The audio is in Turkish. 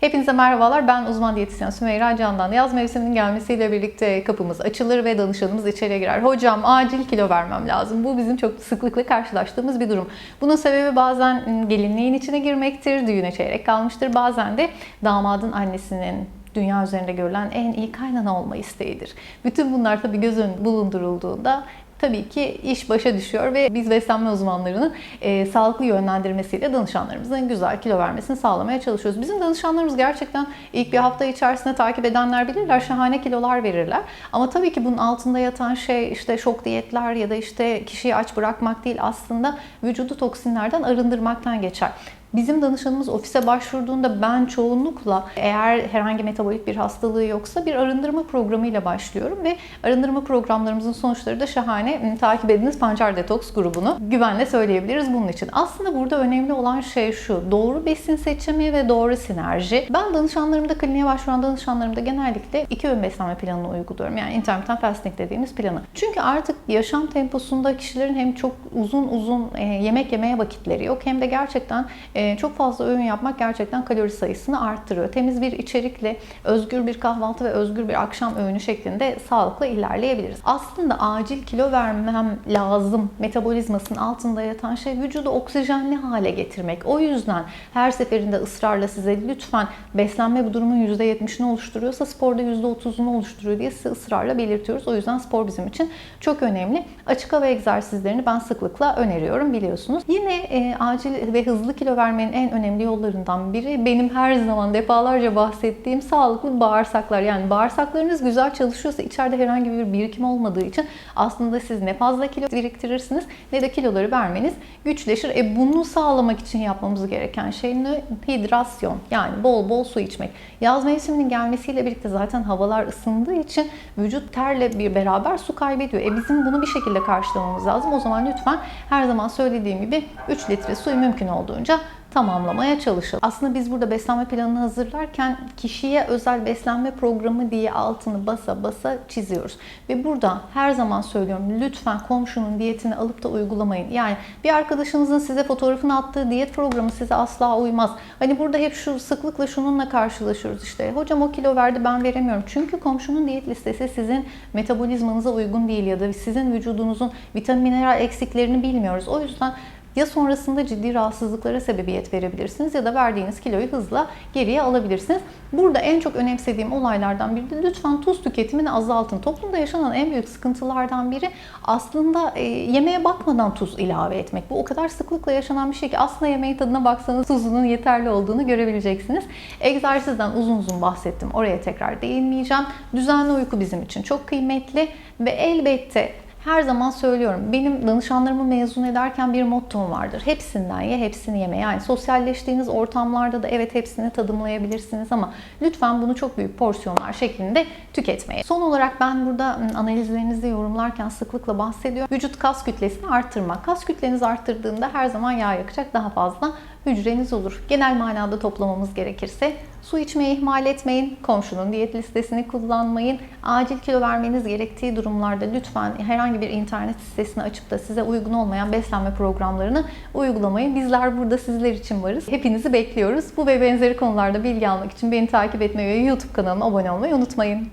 Hepinize merhabalar. Ben uzman diyetisyen Sümeyra Candan. Yaz mevsiminin gelmesiyle birlikte kapımız açılır ve danışanımız içeriye girer. Hocam acil kilo vermem lazım. Bu bizim çok sıklıkla karşılaştığımız bir durum. Bunun sebebi bazen gelinliğin içine girmektir, düğüne çeyrek kalmıştır. Bazen de damadın annesinin dünya üzerinde görülen en iyi kaynana olma isteğidir. Bütün bunlar tabii göz bulundurulduğunda tabii ki iş başa düşüyor ve biz beslenme uzmanlarının e, sağlıklı yönlendirmesiyle danışanlarımızın güzel kilo vermesini sağlamaya çalışıyoruz. Bizim danışanlarımız gerçekten ilk bir hafta içerisinde takip edenler bilirler, şahane kilolar verirler. Ama tabii ki bunun altında yatan şey işte şok diyetler ya da işte kişiyi aç bırakmak değil aslında vücudu toksinlerden arındırmaktan geçer. Bizim danışanımız ofise başvurduğunda ben çoğunlukla eğer herhangi metabolik bir hastalığı yoksa bir arındırma programıyla başlıyorum ve arındırma programlarımızın sonuçları da şahane. Takip ediniz Pancar Detox grubunu. Güvenle söyleyebiliriz bunun için. Aslında burada önemli olan şey şu. Doğru besin seçimi ve doğru sinerji. Ben danışanlarımda, kliniğe başvuran danışanlarımda genellikle iki öğün beslenme planını uyguluyorum. Yani intermittent fasting dediğimiz planı. Çünkü artık yaşam temposunda kişilerin hem çok uzun uzun yemek yemeye vakitleri yok hem de gerçekten çok fazla öğün yapmak gerçekten kalori sayısını arttırıyor. Temiz bir içerikle özgür bir kahvaltı ve özgür bir akşam öğünü şeklinde sağlıkla ilerleyebiliriz. Aslında acil kilo vermem lazım metabolizmasının altında yatan şey vücudu oksijenli hale getirmek. O yüzden her seferinde ısrarla size lütfen beslenme bu durumun %70'ini oluşturuyorsa sporda %30'unu oluşturuyor diye size ısrarla belirtiyoruz. O yüzden spor bizim için çok önemli. Açık hava egzersizlerini ben sıklıkla öneriyorum biliyorsunuz. Yine e, acil ve hızlı kilo vermenin en önemli yollarından biri benim her zaman defalarca bahsettiğim sağlıklı bağırsaklar. Yani bağırsaklarınız güzel çalışıyorsa içeride herhangi bir birikim olmadığı için aslında siz ne fazla kilo biriktirirsiniz ne de kiloları vermeniz güçleşir. E bunu sağlamak için yapmamız gereken şey ne? Hidrasyon. Yani bol bol su içmek. Yaz mevsiminin gelmesiyle birlikte zaten havalar ısındığı için vücut terle bir beraber su kaybediyor. E bizim bunu bir şekilde karşılamamız lazım. O zaman lütfen her zaman söylediğim gibi 3 litre suyu mümkün olduğunca tamamlamaya çalışalım. Aslında biz burada beslenme planını hazırlarken kişiye özel beslenme programı diye altını basa basa çiziyoruz. Ve burada her zaman söylüyorum lütfen komşunun diyetini alıp da uygulamayın. Yani bir arkadaşınızın size fotoğrafını attığı diyet programı size asla uymaz. Hani burada hep şu sıklıkla şununla karşılaşıyoruz işte. Hocam o kilo verdi ben veremiyorum. Çünkü komşunun diyet listesi sizin metabolizmanıza uygun değil ya da sizin vücudunuzun vitamin mineral eksiklerini bilmiyoruz. O yüzden ya sonrasında ciddi rahatsızlıklara sebebiyet verebilirsiniz ya da verdiğiniz kiloyu hızla geriye alabilirsiniz. Burada en çok önemsediğim olaylardan biri de lütfen tuz tüketimini azaltın. Toplumda yaşanan en büyük sıkıntılardan biri aslında e, yemeğe bakmadan tuz ilave etmek. Bu o kadar sıklıkla yaşanan bir şey ki aslında yemeğin tadına baksanız tuzunun yeterli olduğunu görebileceksiniz. Egzersizden uzun uzun bahsettim. Oraya tekrar değinmeyeceğim. Düzenli uyku bizim için çok kıymetli ve elbette her zaman söylüyorum. Benim danışanlarımı mezun ederken bir mottom vardır. Hepsinden ye, hepsini yeme. Yani sosyalleştiğiniz ortamlarda da evet hepsini tadımlayabilirsiniz ama lütfen bunu çok büyük porsiyonlar şeklinde tüketmeyin. Son olarak ben burada analizlerinizi yorumlarken sıklıkla bahsediyorum. Vücut kas kütlesini arttırmak. Kas kütlenizi arttırdığında her zaman yağ yakacak daha fazla hücreniz olur. Genel manada toplamamız gerekirse su içmeyi ihmal etmeyin, komşunun diyet listesini kullanmayın. Acil kilo vermeniz gerektiği durumlarda lütfen herhangi bir internet sitesini açıp da size uygun olmayan beslenme programlarını uygulamayın. Bizler burada sizler için varız. Hepinizi bekliyoruz. Bu ve benzeri konularda bilgi almak için beni takip etmeyi ve YouTube kanalıma abone olmayı unutmayın.